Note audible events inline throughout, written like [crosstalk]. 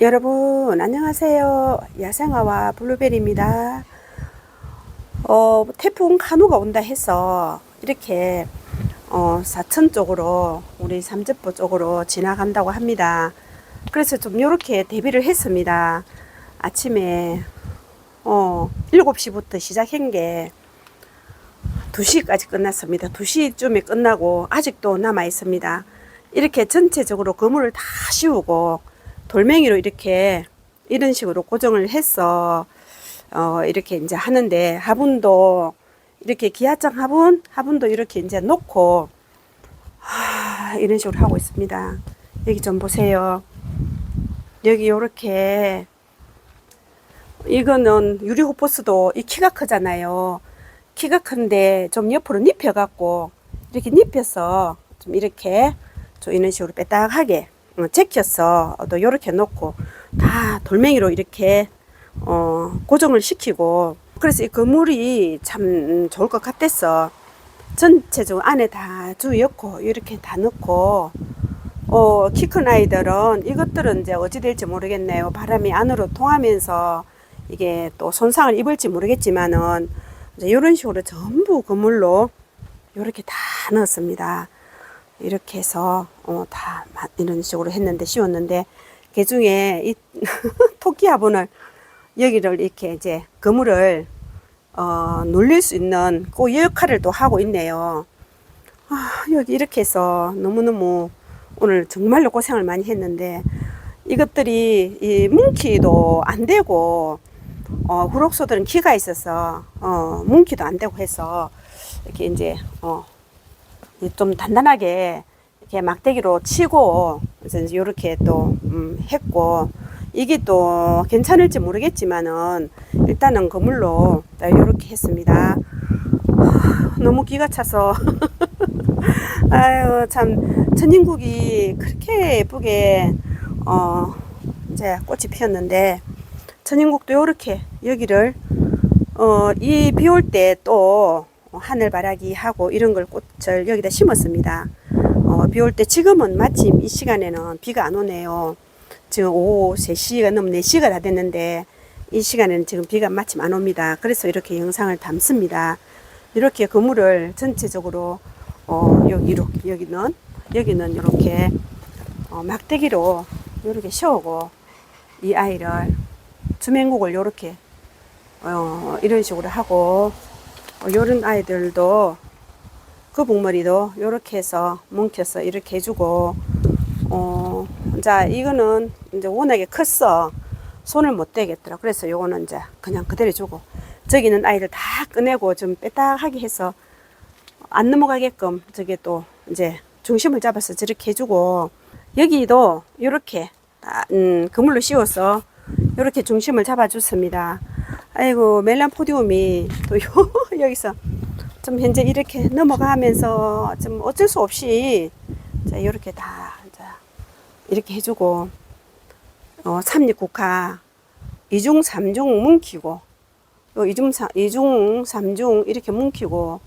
여러분 안녕하세요. 야생화와 블루베리입니다. 어, 태풍 카누가 온다 해서 이렇게 어, 사천 쪽으로 우리 삼접보 쪽으로 지나간다고 합니다. 그래서 좀 이렇게 대비를 했습니다. 아침에 어, 7시부터 시작한 게 2시까지 끝났습니다. 2시쯤에 끝나고 아직도 남아 있습니다. 이렇게 전체적으로 그물을 다 씌우고 돌멩이로 이렇게 이런 식으로 고정을 해서 어 이렇게 이제 하는데 화분도 이렇게 기하장 화분 화분도 이렇게 이제 놓고 하, 이런 식으로 하고 있습니다. 여기 좀 보세요. 여기 요렇게 이거는 유리 호포스도 이 키가 크잖아요. 키가 큰데 좀 옆으로 눕혀 갖고 이렇게 눕혀서 좀 이렇게 좀 이런 식으로 빼딱하게 어, 제껴서 또 이렇게 놓고 다 돌멩이로 이렇게 어, 고정을 시키고 그래서 이 그물이 참 좋을 것 같았어. 전체적으로 안에 다 주였고 이렇게 다 넣고 어, 키 큰 아이들은 이것들은 이제 어찌 될지 모르겠네요. 바람이 안으로 통하면서 이게 또 손상을 입을지 모르겠지만은 이런 식으로 전부 그물로 이렇게 다 넣었습니다. 이렇게 해서 어, 다 마- 이런 식으로 했는데 씌웠는데 그 중에 이 [laughs] 토끼 화분을 여기를 이렇게 이제 그물을 어, 눌릴 수 있는 그 역할을 또 하고 있네요. 아, 여기 이렇게 해서 너무너무 오늘 정말로 고생을 많이 했는데 이것들이 이 뭉키도 안 되고 어, 후록소들은 키가 있어서 어, 뭉키도 안 되고 해서 이렇게 이제 어, 이 좀 단단하게 이렇게 막대기로 치고 이제 이렇게 또 음, 했고 이게 또 괜찮을지 모르겠지만은 일단은 그물로 이렇게 했습니다. 하, 너무 기가 차서 [laughs] 아유 참 천인국이 그렇게 예쁘게 어 이제 꽃이 피었는데 천인국도 이렇게 여기를 어 이 비 올 때 또 하늘바라기 하고 이런 걸 꽃을 여기다 심었습니다. 어, 비 올 때 지금은 마침 이 시간에는 비가 안 오네요. 지금 오후 3시가 넘 4시가 다 됐는데 이 시간에는 지금 비가 마침 안 옵니다. 그래서 이렇게 영상을 담습니다. 이렇게 그물을 전체적으로 어, 여기 로 여기는 여기는 이렇게 어, 막대기로 이렇게 씌우고 이 아이를 주맹국을 이렇게 어, 이런 식으로 하고 어, 요런 아이들도 거북머리도 이렇게 해서 뭉켜서 이렇게 해주고 어, 자 이거는 이제 워낙에 컸어 손을 못 대겠더라 그래서 요거는 이제 그냥 그대로 주고 저기는 아이들 다 꺼내고 좀 빼딱하게 해서 안 넘어가게끔 저게 또 이제 중심을 잡아서 저렇게 해주고 여기도 이렇게 음, 그물로 씌워서 이렇게 중심을 잡아줬습니다. 아이고 멜란포디움이 또 요, [laughs] 여기서 좀 현재 이렇게 넘어가면서 좀 어쩔 수 없이 자 이렇게 다 자, 이렇게 해주고 어, 삼립국화 이중 삼중 뭉키고 요 이중 삼 이중 삼중 이렇게 뭉키고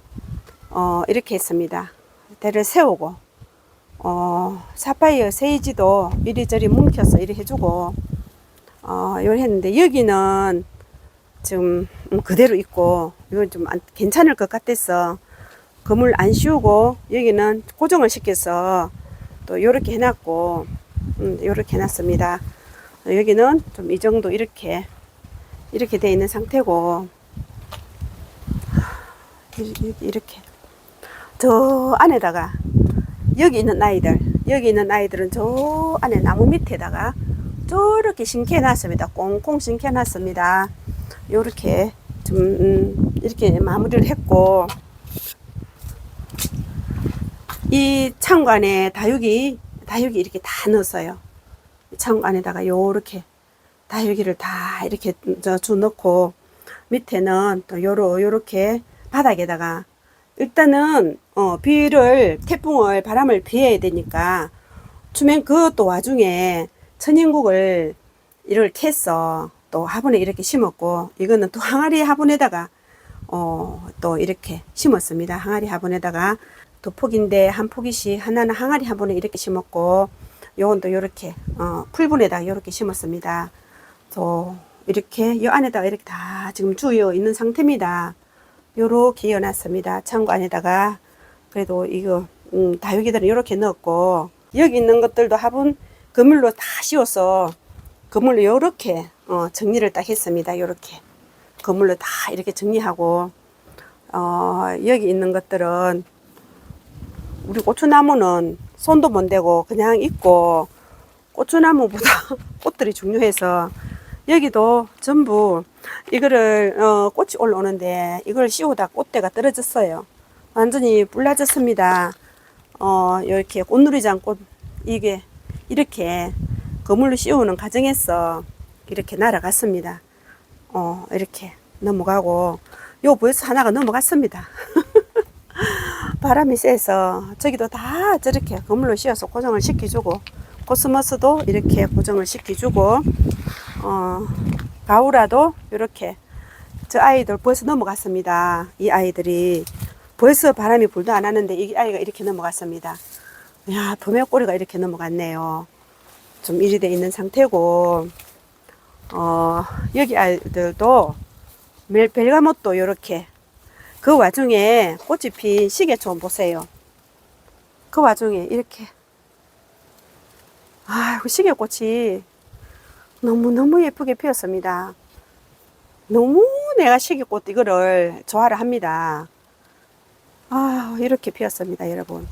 어, 이렇게 했습니다. 대를 세우고 어, 사파이어 세이지도 이리저리 뭉켜서 이리 해주고 어, 이걸 했는데 여기는 지금 음, 그대로 있고 이건 좀 안- 괜찮을 것 같아서 그물 안 씌우고 여기는 고정을 시켜서 또 이렇게 해놨고 음, 이렇게 해놨습니다. 어, 여기는 좀 이 정도 이렇게 이렇게 돼 있는 상태고 이렇게 저 안에다가 여기 있는 아이들 여기 있는 아이들은 저 안에 나무 밑에다가 저렇게 신켜 놨습니다. 꽁꽁 신켜 놨습니다. 요렇게 좀 음, 이렇게 마무리를 했고 이 창고 안에 다육이 다육이 이렇게 다 넣었어요. 안에다가 요렇게 다육이를 다 이렇게 저주 넣고 밑에는 또 요러 요렇게 바닥에다가 일단은 어 비를 태풍을 바람을 피해야 되니까 주면 그것도 와중에 천연국을 이를 캐서 또 화분에 이렇게 심었고 이거는 또 항아리 화분에다가 어 또 이렇게 심었습니다. 항아리 화분에다가 두 폭인데 한 폭이씩 하나는 항아리 화분에 이렇게 심었고 요건도 요렇게 어, 풀분에다가 이렇게 심었습니다. 또 이렇게 이 안에다가 이렇게 다 지금 주여 있는 상태입니다. 요렇게 이어놨습니다. 창고 안에다가 그래도 이거 음, 다육이들은 이렇게 넣었고 여기 있는 것들도 화분 그물로 다 씌워서 그물로 요렇게 어, 정리를 딱 했습니다. 요렇게 그물로 다 이렇게 정리하고 어, 여기 있는 것들은 우리 고추나무는 손도 못 대고 그냥 있고 고추나무보다 [laughs] 꽃들이 중요해서 여기도 전부 이거를 어, 꽃이 올라오는데 이걸 씌우다 꽃대가 떨어졌어요. 완전히 불나졌습니다. 어, 이렇게 꽃누리장 꽃 이게 이렇게 그물로 씌우는 과정에서 이렇게 날아갔습니다. 어, 이렇게 넘어가고 요 벌써 하나가 넘어갔습니다. [laughs] 바람이 세서 저기도 다 저렇게 그물로 씌워서 고정을 시켜주고 코스모스도 이렇게 고정을 시켜주고 어, 가우라도 이렇게 저 아이들 벌써 넘어갔습니다. 이 아이들이 벌써 바람이 불도 안 하는데 이 아이가 이렇게 넘어갔습니다. 야, 도매꼬리가 이렇게 넘어갔네요. 좀 일이 돼 있는 상태고, 어, 여기 아이들도 멜, 벨가못도 이렇게 그 와중에 꽃이 핀 시계 좀 보세요. 그 와중에 이렇게 아이고 시계 꽃이 너무너무 예쁘게 피었습니다. 너무 내가 시계꽃 이거를 좋아를 합니다. 아 이렇게 피었습니다 여러분.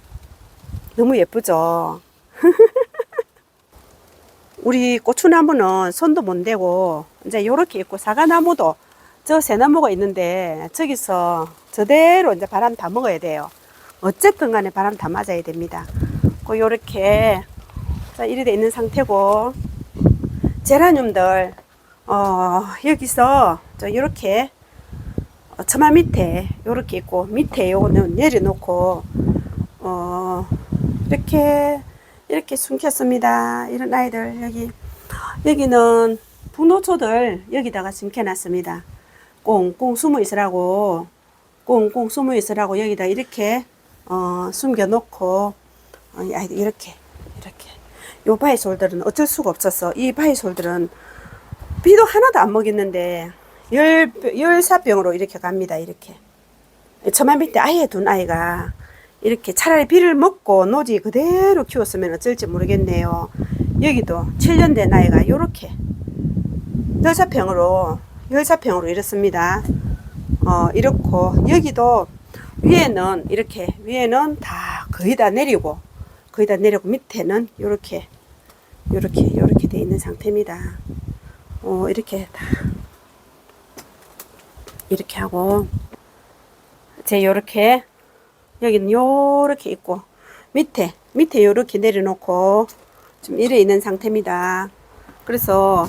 너무 예쁘죠? [laughs] 우리 고추나무는 손도 못 대고 이제 요렇게 있고 사과나무도 저 새나무가 있는데 저기서 저대로 이제 바람 다 먹어야 돼요. 어쨌든 간에 바람 다 맞아야 됩니다. 그 요렇게 자 이리 돼 있는 상태고 제라늄들 어 여기서 저 요렇게 어, 처마 밑에 요렇게 있고 밑에 요거는 내려놓고 어 이렇게 이렇게 숨겼습니다. 이런 아이들 여기 여기는 북노초들 여기다가 숨겨놨습니다. 꽁꽁 숨어 있으라고 꽁꽁 숨어 있으라고 여기다 이렇게 어, 숨겨놓고 어, 이렇게 이렇게 요 바이솔들은 어쩔 수가 없었어. 이 바이솔들은 비도 하나도 안 먹였는데 열 열사병으로 이렇게 갑니다. 이렇게 처마 밑에 아예 둔 아이가 이렇게 차라리 비를 먹고 노지 그대로 키웠으면 어쩔지 모르겠네요. 여기도 7년 된 아이가 이렇게 열사병으로 열사병으로 이렇습니다. 어, 이렇고 여기도 위에는 이렇게 위에는 다 거의 다 내리고 거의 다 내리고 밑에는 이렇게 이렇게 이렇게 돼 있는 상태입니다. 어, 이렇게 다 이렇게 하고 제 요렇게 여기는 요렇게 있고 밑에 밑에 요렇게 내려놓고 좀 이래 있는 상태입니다. 그래서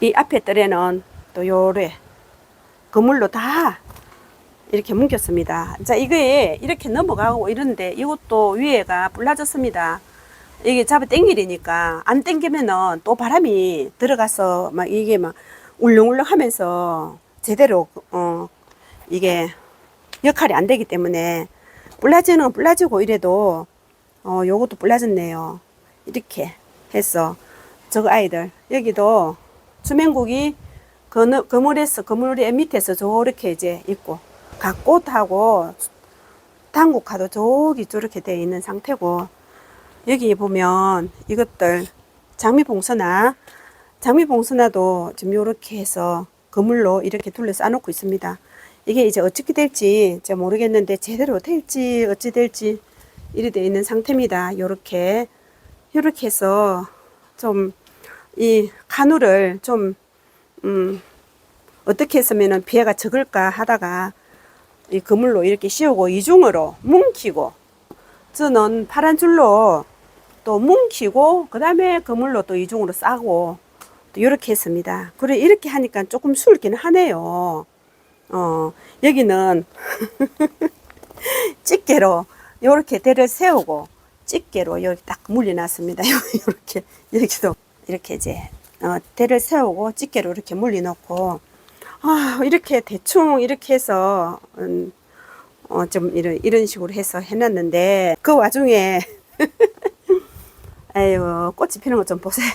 이 앞에 뜰에는 또 요래 그물로 다 이렇게 뭉겼습니다. 자, 이게 이렇게 넘어가고 이런데 이것도 위에가 불나졌습니다. 이게 잡아 당기리니까 안 당기면은 또 바람이 들어가서 막 이게 막 울렁울렁 하면서 제대로 어 이게 역할이 안 되기 때문에 불나지는 불나지고 이래도 어 요것도 불나졌네요. 이렇게 해서 저거 아이들 여기도 수맹국이 그, 그물에서 그물의 밑에서 저렇게 이제 있고 각꽃하고 당국화도 저기 저렇게 되어 있는 상태고 여기 보면 이것들 장미봉선화 장미봉선화도 지금 요렇게 해서 그물로 이렇게 둘러 싸 놓고 있습니다. 이게 이제 어떻게 될지 제가 모르겠는데 제대로 될지 어찌 될지 이래 되어 있는 상태입니다. 요렇게 요렇게 해서 좀 이 간우를 좀 음, 어떻게 했으면 피해가 적을까 하다가 이 그물로 이렇게 씌우고 이중으로 뭉키고 저는 파란 줄로 또 뭉키고 그 다음에 그물로 또 이중으로 싸고 또 이렇게 했습니다. 그래 이렇게 하니까 조금 술기는 하네요. 어 여기는 [laughs] 집게로 이렇게 대를 세우고 집게로 여기 딱 물려놨습니다. 이렇게 [laughs] 여기도 이렇게 이제 어, 대를 세우고 집게로 이렇게 물려놓고 아 이렇게 대충 이렇게 해서 음, 어, 좀 이런, 이런 식으로 해서 해놨는데, 그 와중에, [laughs] 아유, 꽃이 피는 것 좀 보세요.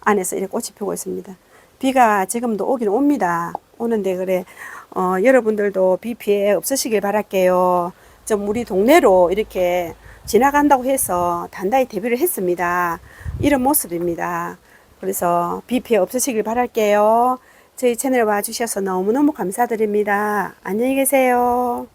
안에서 이렇게 꽃이 피고 있습니다. 비가 지금도 오긴 옵니다. 오는데, 그래, 어, 여러분들도 비 피해 없으시길 바랄게요. 좀 우리 동네로 이렇게 지나간다고 해서 단단히 대비를 했습니다. 이런 모습입니다. 그래서 비 피해 없으시길 바랄게요. 저희 채널 와주셔서 너무너무 감사드립니다. 안녕히 계세요.